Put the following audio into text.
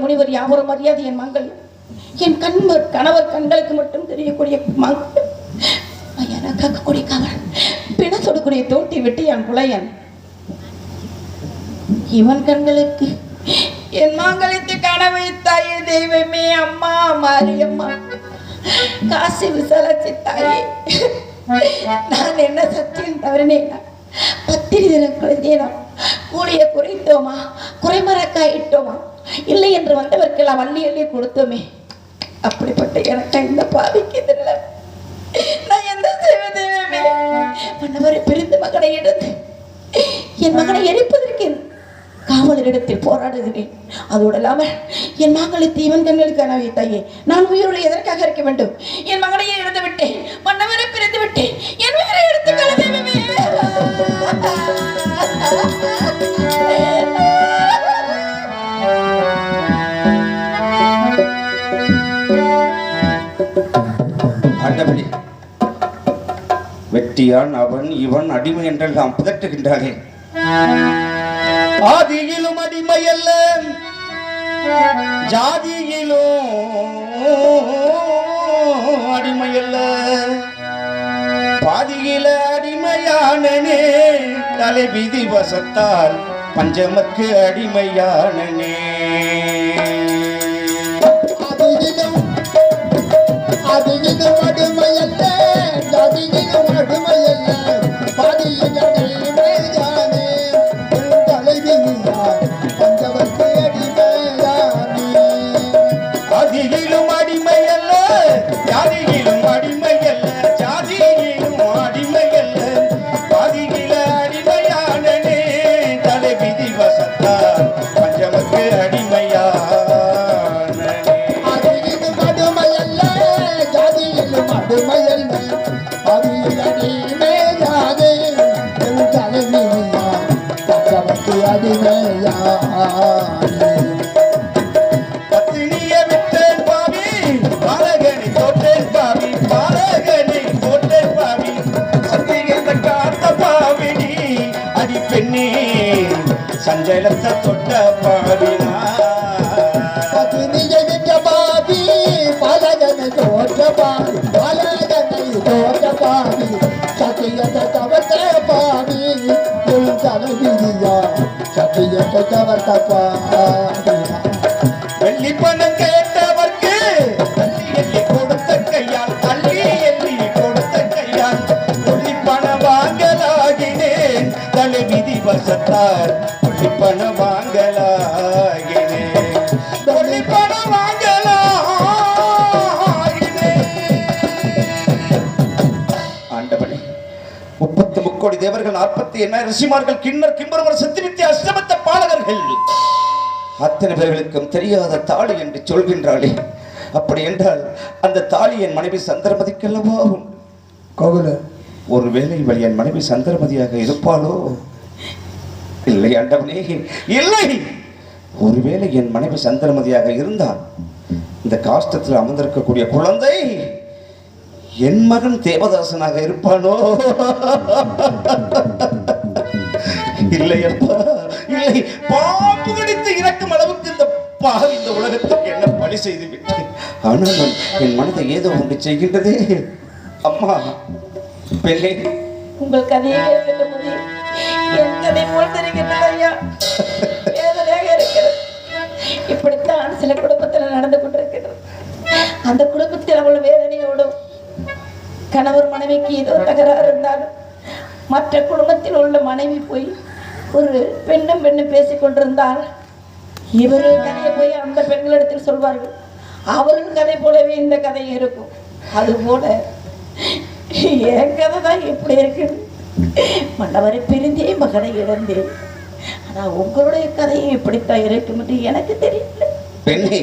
முனிவர் யாவரும் அறியாது என் மங்கள். என் கண்வர் கணவர் கண்களுக்கு மட்டும் தெரியக்கூடிய மங்கள். ஐயா காக்கக்கூடிய கவன் பிண சொடக்கூடிய தோட்டி விட்டு என் புலையன் இவன் கண்களுக்கு என் மங்களுக்கு கனவை தாயே தெய்வமே அம்மா மாரியம்மா. காசி விசாலாட்சி தாயே. நான் என்ன சத்தியம் தவறினேனா? பத்திரி தினம் குழந்தேனா கூலிய குறைத்தோமா? குறைமரக்காயிட்டோமா இல்லை என்று வந்தவர்க்கெல்லாம் வள்ளி அள்ளி கொடுத்தோமே. அப்படிப்பட்ட எனக்கு இந்த பாவிக்கு இந்த நிலைமை. நான் என்ன செய்வது தெய்வமே மன்னவரை பிரிந்து மகனை எடுத்து என் மகனை எரிப்பதற்கு காவலரிடத்தில் போராடுகிறேன். அதோடு இல்லாமல் என் மகளை தீவன் கண்களுக்கு கனவை தாயே. நான் உயிரோடு எதற்காக இருக்க வேண்டும்? என் மகனையே இழந்து விட்டேன் மன்னவரை பிரிந்து விட்டேன் என் உயிரை செட்டியான் அவன் இவன் அடிமை என்றெல்லாம் புதட்டுகின்றானே. ஆதியிலும் அடிமை அல்ல ஜாதியிலும் அடிமை அல்ல பாதியில அடிமையானனே தலை விதி வசத்தால் பஞ்சமக்கு அடிமையானனே. அதிலும் அதிலும் அடிமை அடி பெண்ணே சஞ்சலத்தை தொட்ட பாடினா பாதி பலகனை தோற்ற பாவி பலகனை தோற்ற பாவி சத்தியத்தை தவத்த பாவி உன் தலைவிதியா சத்தியத்தை தவத்த பாவியா முக்கோடி தேவர்கள் நாற்பத்தி என்ன ரிஷிமார்கள் கிண்ணர் கிம்பரவர் சித்திவித்திய அஷ்டமத்த பாலகர்கள். அத்தனை பேர்களுக்கும் தெரியாத தாலி என்று சொல்கின்றாளே. அப்படி என்றால் அந்த தாலி என் மனைவி சந்திரமதிக்கல்லவா உண்டு. கோகுல. ஒருவேளை இவள் என் மனைவி சந்திரமதியாக இருப்பாளோ? இல்லை ஆண்டவனே இல்லை. ஒருவேளை என் மனைவி சந்திரமதியாக இருந்தால் இந்த காஷ்டத்தில் அமர்ந்திருக்கக்கூடிய குழந்தை என் மகன் தேவதாசனாக இருப்பானோ? இல்லையப்பா இல்லை. பாம்பு கடித்து இறக்கும் அளவுக்கு இந்த பாவி இந்த உலகத்துக்கு என்ன பணி செய்து விட்டேன். என் மனதை ஏதோ ஒன்று செய்கின்றதே. அம்மா பெண்ணே. உங்கள் கதையை என் கதை போல் தெரிகின்றது ஐயா. வேதனையாக இருக்கிறது. இப்படித்தான் சில குடும்பத்தில் நடந்து கொண்டிருக்கிறது. அந்த குடும்பத்தில் அவ்வளவு வேதனையோடு கணவர் மனைவிக்கு ஏதோ தகராறு இருந்தாலும் மற்ற குடும்பத்தில் உள்ள மனைவி போய் ஒரு பெண்ணும் பெண்ணும் பேசிக் கொண்டிருந்தால் இவரு கதையை போய் அந்த பெண்களிடத்தில் சொல்வார்கள். அவர்கள் கதை போலவே இந்த கதை இருக்கும். அதுபோல என் கதை தான் இப்படி இருக்கு மன்னவரை பிரிந்தே மகனை இழந்தேன். ஆனா உங்களுடைய கதையும் இப்படித்தான் இருக்கும் என்று எனக்கு தெரியல பெண்ணே